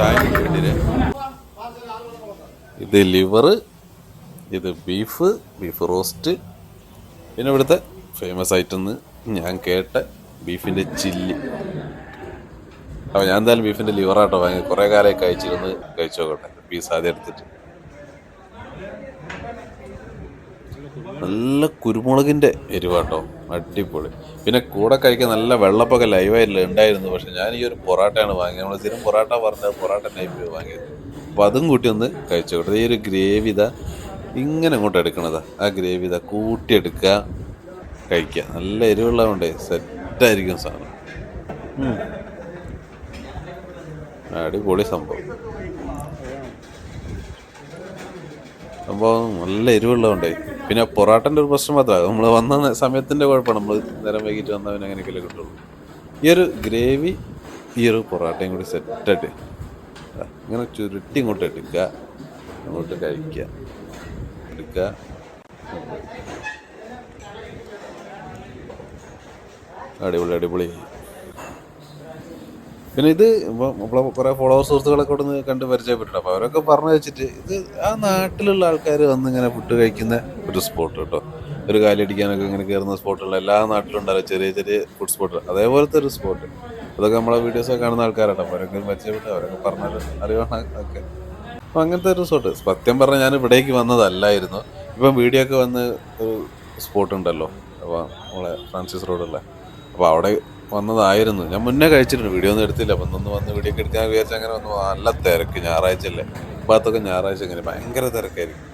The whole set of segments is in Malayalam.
ചായ ഇത് ലിവർ ഇത് ബീഫ് ബീഫ് റോസ്റ്റ് പിന്നെ ഇവിടുത്തെ ഫേമസ് ആയിട്ടെന്ന് ഞാൻ കേട്ട ബീഫിന്റെ ചില്ലി അപ്പോൾ ഞാൻ എന്തായാലും ബീഫിന്റെ ലിവറാട്ടോ വാങ്ങി കുറേ കാലമായി കഴിച്ചിരുന്ന് കഴിച്ചു നോക്കട്ടെ പീസ് ആദ്യം എടുത്തിട്ട്. നല്ല കുരുമുളകിന്റെ എരിവാട്ടോ. അടിപൊളി. പിന്നെ കൂടെ കഴിക്കാൻ നല്ല വെള്ളപ്പൊക്കെ ലൈവായില്ല ഉണ്ടായിരുന്നു. പക്ഷെ ഞാൻ ഈ ഒരു പൊറാട്ടയാണ് വാങ്ങിയത്. നമ്മൾ സ്ഥിരം പൊറാട്ട പറഞ്ഞത് പൊറാട്ട ടൈപ്പ് വാങ്ങിയത്. അപ്പോൾ അതും കൂട്ടി ഒന്ന് കഴിച്ചു കൊടുത്തത് ഈ ഒരു ഗ്രേവിത ഇങ്ങനെ അങ്ങോട്ട് എടുക്കണതാ. ആ ഗ്രേവിത കൂട്ടിയെടുക്കുക കഴിക്കുക. നല്ല എരിവുള്ളതുകൊണ്ട് സെറ്റായിരിക്കും സാധനം. അടിപൊളി സംഭവം. സംഭവം നല്ല എരിവുള്ളതുകൊണ്ടേ പിന്നെ പൊറാട്ടന്റെ ഒരു പ്രശ്നം മാത്രമാണ് നമ്മൾ വന്ന സമയത്തിന്റെ കുഴപ്പമാണ്. നമ്മൾ നേരം വൈകിട്ട് വന്നാൽ പിന്നെ അങ്ങനെയൊക്കെയല്ലേ കിട്ടുള്ളൂ. ഈ ഒരു ഗ്രേവി ഈ ഒരു പൊറാട്ടയും കൂടി സെറ്റായിട്ട് ഇങ്ങനെ ചുരുട്ടി ഇങ്ങോട്ട് എടുക്കുക അങ്ങോട്ട് കഴിക്കുക എടുക്കുക അടിപൊളി അടിപൊളി. പിന്നെ ഇത് കുറേ ഫോളോവേഴ്സ് സുഹൃത്തുക്കളൊക്കെ ഇവിടെ നിന്ന് കണ്ട് പരിചയപ്പെട്ടിട്ടുണ്ട്. അപ്പോൾ അവരൊക്കെ പറഞ്ഞു വെച്ചിട്ട് ഇത് ആ നാട്ടിലുള്ള ആൾക്കാർ വന്ന് ഇങ്ങനെ ഫുഡ് കഴിക്കുന്ന ഒരു സ്പോട്ട് കേട്ടോ. ഒരു കാലടിക്കാനൊക്കെ ഇങ്ങനെ കയറുന്ന സ്പോട്ടുള്ള എല്ലാ നാട്ടിലും ഉണ്ടല്ലോ ചെറിയ ചെറിയ ഫുഡ് സ്പോട്ട് അതേപോലത്തെ ഒരു സ്പോട്ട് അതൊക്കെ നമ്മളെ വീഡിയോസൊക്കെ കാണുന്ന ആൾക്കാരാട്ടോ. അപ്പോൾ അവരൊക്കെ പരിചയപ്പെട്ട് അവരൊക്കെ പറഞ്ഞാൽ അറിയണം ഒക്കെ അപ്പോൾ അങ്ങനത്തെ ഒരു റിസോർട്ട് സത്യം പറഞ്ഞാൽ ഞാൻ ഇവിടേക്ക് വന്നതല്ലായിരുന്നു. ഇപ്പം വീഡിയോ ഒക്കെ വന്ന് ഒരു സ്പോട്ട് ഉണ്ടല്ലോ അപ്പോൾ നമ്മളെ ഫ്രാൻസിസ് റോഡുള്ള അപ്പോൾ അവിടെ വന്നതായിരുന്നു. ഞാൻ മുന്നേ കഴിച്ചിട്ടുണ്ട്. വീഡിയോ ഒന്നും എടുത്തില്ല. അപ്പം ഒന്ന് വന്ന് വീഡിയോ ഒക്കെ എടുക്കാൻ വിചാരിച്ചാൽ അങ്ങനെ വന്നു. നല്ല തിരക്ക്. ഞായറാഴ്ച അല്ലേ? ഭാഗത്തൊക്കെ ഞായറാഴ്ച ഇങ്ങനെ ഭയങ്കര തിരക്കായിരിക്കും.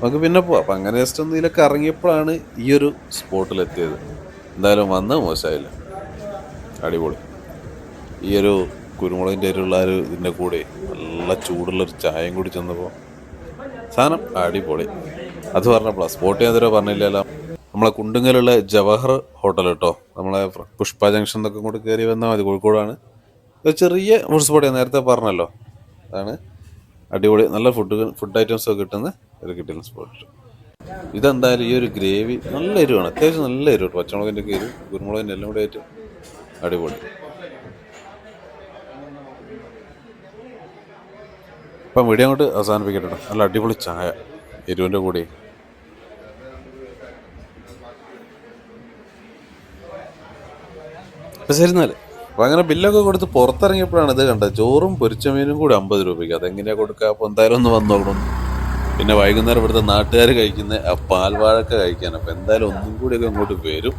നമുക്ക് പിന്നെ പോവാം. അപ്പം അങ്ങനെ ജസ്റ്റ് ഒന്ന് ഇതിലൊക്കെ ഇറങ്ങിയപ്പോഴാണ് ഈ ഒരു സ്പോട്ടിലെത്തിയത്. എന്തായാലും വന്ന് മോശമായില്ല. അടിപൊളി. ഈ ഒരു കുരുമുളകിന്റെ എരിവുള്ള ഒരു ഇതിന്റെ കൂടെ നല്ല ചൂടുള്ളൊരു ചായയും കൂടി ചെന്നപ്പോൾ സാധനം അടിപൊളി. അത് പറഞ്ഞപ്പോഴാണ് സ്പോട്ട് ഇതുവരെ പറഞ്ഞില്ലല്ലോ. നമ്മളെ കുണ്ടുങ്ങലുള്ള ജവഹർ ഹോട്ടൽ കേട്ടോ. നമ്മളെ പുഷ്പ ജംഗ്ഷൻ എന്നൊക്കെ കൂടെ കയറി വന്നാൽ മതി കോഴിക്കോടാണ്. ചെറിയ ഫുഡ് സ്പോട്ട് ഞാൻ നേരത്തെ പറഞ്ഞല്ലോ. അതാണ് അടിപൊളി നല്ല ഫുഡ് ഫുഡ് ഐറ്റംസ് ഒക്കെ കിട്ടുന്ന ഒരു കിട്ടുന്ന സ്പോട്ട് ഇതെന്തായാലും ഈ ഒരു ഗ്രേവി നല്ല എരിവാണ്. അത്യാവശ്യം നല്ല എരിവ് പച്ചമുളകിന്റെ ഒക്കെ എരിവ് കുരുമുളകിന്റെ എല്ലാം കൂടെ ആയിട്ട് അടിപൊളി. ഇപ്പം വീഡിയോ അങ്ങോട്ട് അവസാനിപ്പിക്കട്ടെ നല്ല അടിപൊളി ചായ എരിവിന്റെ കൂടെ. അപ്പം അപ്പൊ അപ്പം അങ്ങനെ ബില്ലൊക്കെ കൊടുത്ത് പുറത്തിറങ്ങിയപ്പോഴാണ് ഇത് കണ്ടത്. ചോറും പൊരിച്ച മീനും കൂടി അമ്പത് രൂപയ്ക്ക്. അതെങ്ങനെയാണ് കൊടുക്കുക അപ്പോൾ എന്തായാലും ഒന്ന് വന്നോളൂ. പിന്നെ വൈകുന്നേരം ഇവിടുത്തെ നാട്ടുകാർ കഴിക്കുന്ന പാൽവാഴക്ക കഴിക്കാൻ. അപ്പോൾ എന്തായാലും ഒന്നും കൂടിയൊക്കെ ഇങ്ങോട്ട് വരും.